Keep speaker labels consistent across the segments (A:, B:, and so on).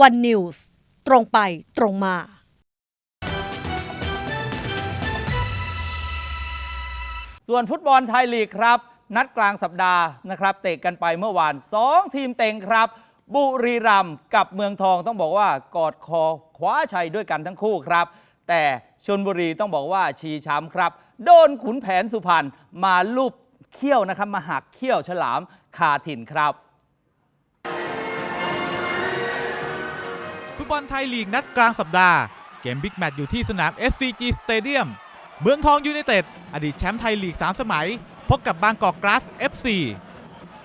A: วันนิวส์ตรงไปตรงมา
B: ส่วนฟุตบอลไทยลีกครับ นัดกลางสัปดาห์นะครับเตะกันไปเมื่อวาน 2 ทีมเต็งครับ บุรีรัมย์กับเมืองทองต้องบอกว่ากอดคอคว้าชัยด้วยกันทั้งคู่ครับ แต่ชนบุรีต้องบอกว่าชีช้ำครับ โดนขุนแผนสุพรรณมาลูบเขี้ยวนะครับมาหักเขี้ยวฉลามคาถิ่นครับ
C: ฟุตบอลไทยลีกนัดกลางสัปดาห์ เกมบิ๊กแมตช์อยู่ที่สนาม SCG Stadium เมืองทองยูไนเต็ดอดีตแชมป์ไทยลีก 3 สมัย พบกับบางกอกกราส FC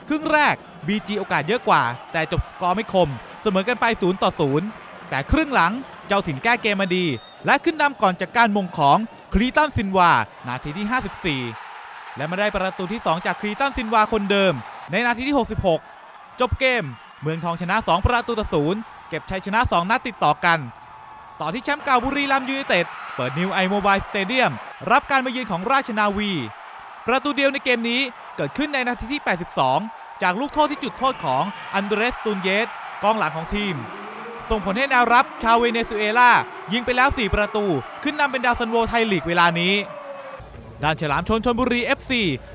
C: ครึ่งแรก BG โอกาสเยอะกว่า แต่จบสกอร์ไม่คม เสมอกันไป 0 ต่อ 0 แต่ครึ่งหลังเจ้าถิ่นแก้เกมมาดี และขึ้นนำก่อนจากการมงของคลีตันซินวา นาทีที่ 54 และมาได้ประตูที่ 2 จากคลีตันซินวาคนเดิม ในนาทีที่ 66 จบเกม เมืองทองชนะ 2 ประตูต่อศูนย์ เก็บชัยชนะ 2 นัดติดต่อกัน ต่อที่แชมป์เก่าบุรีรัมย์ยูไนเต็ดเปิดนิวไอโมบายสเตเดียมรับการมาเยือนของราชนาวี ประตูเดียวในเกมนี้เกิดขึ้นในนาทีที่ 82 จากลูกโทษที่จุดโทษของอันเดรสตูนเยสกองหลังของทีม ส่งผลให้แนวรับชาวเวเนซุเอลายิงไปแล้ว 4 ประตู ขึ้นนำเป็นดาวซันโวไทยลีกเวลานี้ด้านฉลามชนชนบุรี FC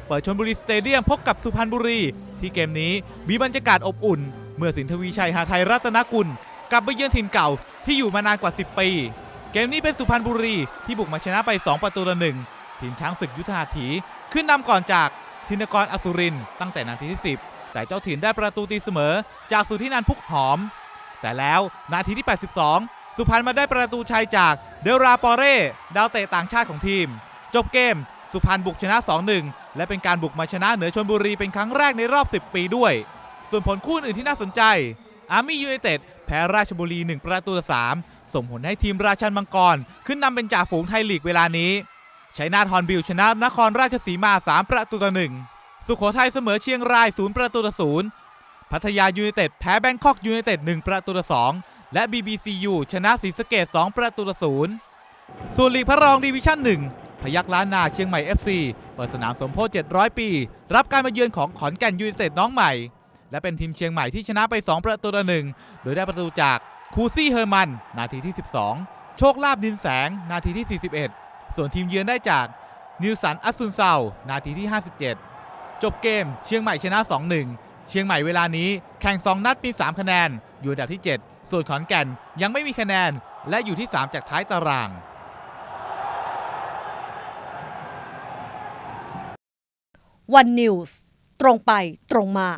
C: เปิดชนบุรีสเตเดียมพบกับสุพรรณบุรี ที่เกมนี้มีบรรยากาศอบอุ่น เมื่อสินทวีชัยหาไทยรัตนกุลกลับไปเยือนถิ่นเก่าที่อยู่มานานกว่า 10 ปี เกมนี้เป็นสุพรรณบุรีที่บุกมาชนะไป 2 ประตูต่อหนึ่งทีมช้างศึกยุทธาถีขึ้นนำก่อนจากธินกรอสุรินตั้งแต่นาทีที่ 10 แต่เจ้าถิ่นได้ประตูตีเสมอ จากสุธินันพุกหอม แต่แล้วนาทีที่ 82 สุพรรณมาได้ประตูชัยจากเดลราปอเร่ดาวเตะต่างชาติของทีม จบเกม สุพรรณบุกชนะ 2-1 และเป็นการบุกมาชนะเหนือชนบุรีเป็นครั้งแรกในรอบ 10 ปีด้วย ส่วนผลคู่อื่นที่น่าสนใจ อาร์มี่ยูไนเต็ดแพ้ราชบุรี 1 ประตูต่อ3ส่งผลให้ทีมราชันมังกร ขึ้นนำเป็นจ่าฝูงไทยลีกเวลานี้ชัยนาทฮอนบิลชนะนครราชสีมา 3 ประตูต่อ1สุโขทัยเสมอเชียงราย 0 ประตูต่อ0พัทยายูไนเต็ดแพ้แบงคอกยูไนเต็ด 1 ประตูต่อ2และ BBCU ชนะศรีสะเกด2 ประตูต่อ0ส่วนลีกพระรองดีวิชั่น 1 พยักล้านนาเชียงใหม่ FC เปิดสนามสมโพธิ700 ปี รับการมาเยือนของขอนแก่นยูไนเต็ดน้องใหม่ และเป็นทีมเชียงใหม่ที่ชนะไป 2 ประตูต่อหนึ่งโดยได้ประตูจากคูซี่เฮอร์มัน นาทีที่ 12 โชคลาบดินแสง นาทีที่ 41 ส่วนทีมเยือนได้จากนิวสันอัสซุนเซานาทีที่ 57 จบเกมเชียงใหม่ชนะ 2-1 เชียงใหม่เวลานี้แข่ง 2 นัดมี 3 คะแนน อยู่อันดับที่ 7 ส่วนขอนแก่นยังไม่มีคะแนน และอยู่ที่ 3 จากท้ายตาราง
A: วันนิวส์ตรงไปตรงมา